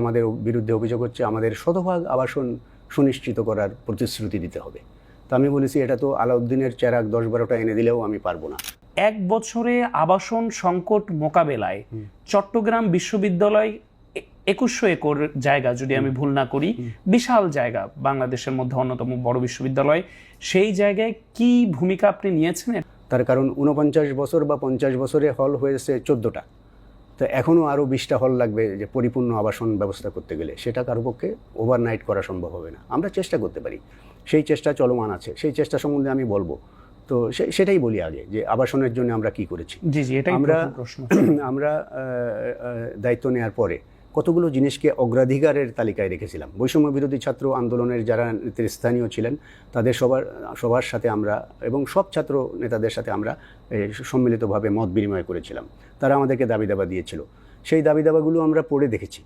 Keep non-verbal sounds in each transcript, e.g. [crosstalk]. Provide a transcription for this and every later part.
আমাদের বিরুদ্ধে অভিযোগ হচ্ছে আমাদের শতভাগ আবাসন সুনিশ্চিত করার প্রতিশ্রুতি দিতে হবে। তো আমি বলেছি এটা তো আলাউদ্দিনের চেরাক দশ বারোটা এনে দিলেও আমি পারব না। এক বছরে আবাসন সংকট মোকাবেলায় চট্টগ্রাম বিশ্ববিদ্যালয় একুশশো একর জায়গা যদি আমি ভুল না করি বিশাল জায়গা বাংলাদেশের মধ্যে অন্যতম বড় বিশ্ববিদ্যালয়। সেই জায়গায় কি ভূমিকা আপনি নিয়েছেন? তার কারণ উনপঞ্চাশ বছর বা পঞ্চাশ বছরে হল হয়েছে চোদ্দোটা। তো এখনও আরও বিশটা হল লাগবে যে পরিপূর্ণ আবাসন ব্যবস্থা করতে গেলে। সেটা কারও পক্ষে ওভারনাইট করা সম্ভব হবে না। আমরা চেষ্টা করতে পারি। সেই চেষ্টা চলমান আছে। সেই চেষ্টা সম্বন্ধে আমি বলব। তো সে- সেটাই বলি আগে যে আবাসনের জন্য আমরা কি করেছি। জি জি এটাই আমরা প্রশ্ন। [clears throat] আমরা দায়িত্ব নেওয়ার পরে কতগুলো জিনিসকে অগ্রাধিকারের তালিকায় রেখেছিলাম? বৈষম্য বিরোধী ছাত্র আন্দোলনের যারা নেতৃস্থানীয় ছিলেন, তাদের সবার সবার সাথে আমরা এবং সব ছাত্র নেতাদের সাথে আমরা সম্মিলিতভাবে মত বিনিময় করেছিলাম। তারা আমাদেরকে দাবি দাবা দিয়েছিল। সেই দাবি দাবাগুলো আমরা পড়ে দেখেছি।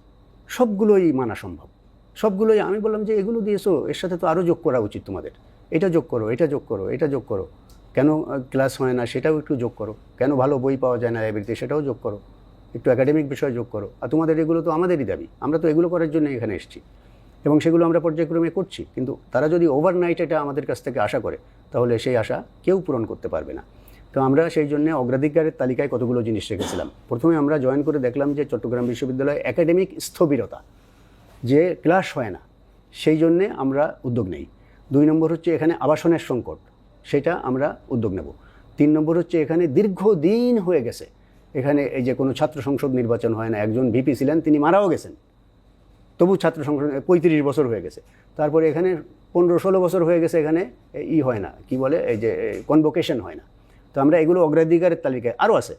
সবগুলোই মানা সম্ভব। সবগুলোই, আমি বললাম যে এগুলো দিয়েছ, এর সাথে তো আরও যোগ করা উচিত তোমাদের। এটা যোগ করো, এটা যোগ করো, এটা যোগ করো। কেন ক্লাস হয় না, সেটাও একটু যোগ করো। কেন ভালো বই পাওয়া যায় না লাইব্রেরিতে সেটাও যোগ করো। একটু একাডেমিক বিষয় যোগ করো। আর তোমাদের এগুলো তো আমাদেরই দাবি। আমরা তো এগুলো করার জন্য এখানে এসেছি। এবং সেগুলো আমরা পর্যায়ক্রমে করছি। কিন্তু তারা যদি ওভারনাইট এটা আমাদের কাছ থেকে আশা করে, তাহলে সেই আশা কেউ পূরণ করতে পারবে না। তো আমরা সেই জন্য অগ্রাধিকারের তালিকায় কতগুলো জিনিস রেখেছিলাম। প্রথমে আমরা জয়েন করে দেখলাম যে চট্টগ্রাম বিশ্ববিদ্যালয়ে একাডেমিক স্থবিরতা, যে ক্লাস হয় না, সেই জন্যে আমরা উদ্যোগ নেই। দুই নম্বর হচ্ছে এখানে আবাসনের সংকট, সেটা আমরা উদ্যোগ নেব। তিন নম্বর হচ্ছে এখানে দীর্ঘদিন হয়ে গেছে এখানে এই যে কোনো ছাত্র সংসদ নির্বাচন হয় না, একজন ভিপি ছিলেন, তিনি মারাও গেছেন। তবু ছাত্র সংসদ পঁয়ত্রিশ বছর হয়ে গেছে। তারপরে এখানে পনেরো ষোলো বছর হয়ে গেছে এখানে ই হয় না, কি বলে, এই যে কনভোকেশন হয় না। তো আমরা এগুলো অগ্রাধিকারের তালিকায় আরও আছে।